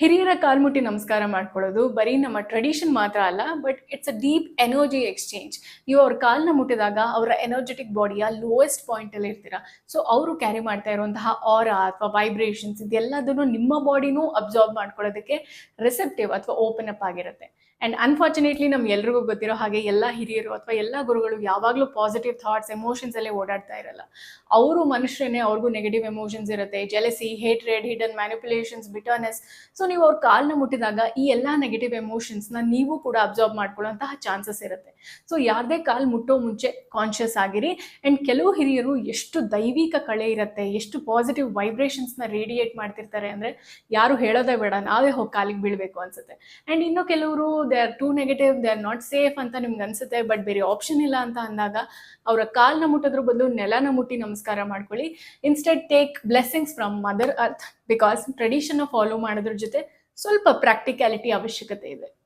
ಹಿರಿಯರ ಕಾಲ್ಮುಟ್ಟಿ ನಮಸ್ಕಾರ ಮಾಡ್ಕೊಳ್ಳೋದು. ಬರೀ ನಮ್ಮ ಟ್ರೆಡಿಷನ್ ಮಾತ್ರ ಅಲ್ಲ but it's a deep energy exchange ನೀವು ಅವ್ರ ಕಾಲ್ನ ಮುಟ್ಟಿದಾಗ ಅವರ ಎನರ್ಜೆಟಿಕ್ ಬಾಡಿಯ ಲೋಯೆಸ್ಟ್ ಪಾಯಿಂಟಲ್ಲಿ ಇರ್ತೀರಾ. ಸೊ ಅವರು ಕ್ಯಾರಿ ಮಾಡ್ತಾ ಇರುವಂತಹ ಆರ ಅಥವಾ ವೈಬ್ರೇಷನ್ಸ್ ಇದೆಲ್ಲದನ್ನು ನಿಮ್ಮ ಬಾಡಿನೂ ಅಬ್ಸಾರ್ಬ್ ಮಾಡ್ಕೊಳ್ಳೋದಕ್ಕೆ ರಿಸೆಪ್ಟಿವ್ ಅಥವಾ ಓಪನ್ ಅಪ್ ಆಗಿರುತ್ತೆ. ಅಂಡ್ ಅನ್ಫಾರ್ಚುನೇಟ್ಲಿ ನಮ್ಗೆ ಎಲ್ರಿಗೂ ಗೊತ್ತಿರೋ ಹಾಗೆ ಎಲ್ಲ ಹಿರಿಯರು ಅಥವಾ ಎಲ್ಲ ಗುರುಗಳು ಯಾವಾಗಲೂ ಪಾಸಿಟಿವ್ ಥಾಟ್ಸ್ ಎಮೋಷನ್ಸ್ ಅಲ್ಲೇ ಓಡಾಡ್ತಾ ಇರಲ್ಲ. ಅವರು ಮನುಷ್ಯನೇ ಅವ್ರಿಗೂ ನೆಗೆಟಿವ್ ಎಮೋಷನ್ಸ್ ಇರುತ್ತೆ. Jealousy hatred hidden manipulations bitterness so ನೀವು ಅವ್ರ ಕಾಲ್ನ ಮುಟ್ಟಿದಾಗ ಈ ಎಲ್ಲ ನೆಗೆಟಿವ್ ಎಮೋಷನ್ಸ್ನ ನೀವು ಕೂಡ ಅಬ್ಸರ್ವ್ ಮಾಡ್ಕೊಳ್ಳೋಂತಹ ಚಾನ್ಸಸ್ ಇರುತ್ತೆ. ಸೊ ಯಾರದೇ ಕಾಲ್ ಮುಟ್ಟೋ ಮುಂಚೆ ಕಾನ್ಷಿಯಸ್ ಆಗಿರಿ. ಅಂಡ್ ಕೆಲವು ಹಿರಿಯರು ಎಷ್ಟು ದೈವಿಕ ಕಳೆ ಇರುತ್ತೆ, ಎಷ್ಟು ಪಾಸಿಟಿವ್ ವೈಬ್ರೇಷನ್ಸ್ನ ರೇಡಿಯೇಟ್ ಮಾಡ್ತಿರ್ತಾರೆ ಅಂದರೆ ಯಾರು ಹೇಳೋದೇ ಬೇಡ, ನಾವೇ ಹೋಗಿ ಕಾಲಿಗೆ ಬೀಳಬೇಕು ಅನ್ಸುತ್ತೆ. ಅಂಡ್ ಇನ್ನು ಕೆಲವರು they are too negative they are not safe ಅಂತ ನಿಮ್ಗೆ ಅನ್ಸುತ್ತೆ ಬಟ್ ಬೇರೆ ಆಪ್ಷನ್ ಇಲ್ಲ ಅಂತ ಅಂದಾಗ ಅವರ ಕಾಲ್ನ ಮುಟ್ಟೋದ್ರ ಬದಲು ನೆಲನ ಮುಟ್ಟಿ ನಮಸ್ಕಾರ ಮಾಡ್ಕೊಳ್ಳಿ. Instead take blessings from mother earth because ಟ್ರೆಡಿಷನ್ನ follow ಮಾಡೋದ್ರ ಜೊತೆ ಸ್ವಲ್ಪ ಪ್ರಾಕ್ಟಿಕ್ಯಾಲಿಟಿ ಅವಶ್ಯಕತೆ ಇದೆ.